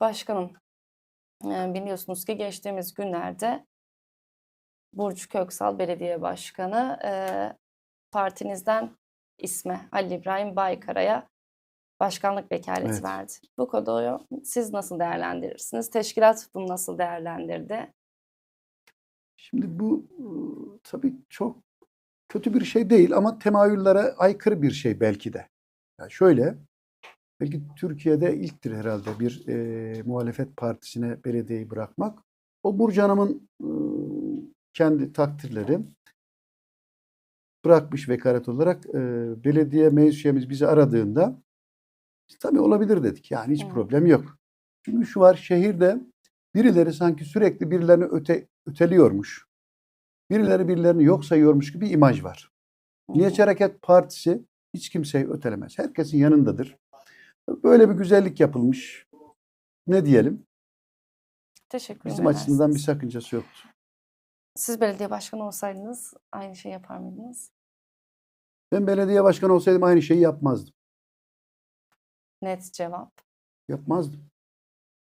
Başkanım, e, biliyorsunuz ki geçtiğimiz günlerde Burcu Köksal Belediye Başkanı e, partinizden isme Ali İbrahim Baykara'ya başkanlık vekaleti Evet. verdi. Bu konuyu siz nasıl değerlendirirsiniz? Teşkilat bunu nasıl değerlendirdi? Şimdi bu e, tabii çok kötü bir şey değil ama temayüllere aykırı bir şey belki de. Ya şöyle, belki Türkiye'de ilktir herhalde bir e, muhalefet partisine belediyeyi bırakmak. O Burcu Hanım'ın e, kendi takdirleri bırakmış vekalet olarak e, belediye meclis üyemiz bizi aradığında tabii olabilir dedik. Yani hiç problem yok. Çünkü şu var şehirde birileri sanki sürekli birilerini öte, öteliyormuş. Birileri birilerini yok sayıyormuş gibi bir imaj var. Milliyetçi Hareket Partisi hiç kimseyi ötelemez. Herkesin yanındadır. Böyle bir güzellik yapılmış. Ne diyelim? Teşekkür Bizim ederim. açımızdan bir sakıncası yoktu. Siz belediye başkanı olsaydınız aynı şey yapar mıydınız? Ben belediye başkanı olsaydım aynı şeyi yapmazdım. Net cevap. Yapmazdım.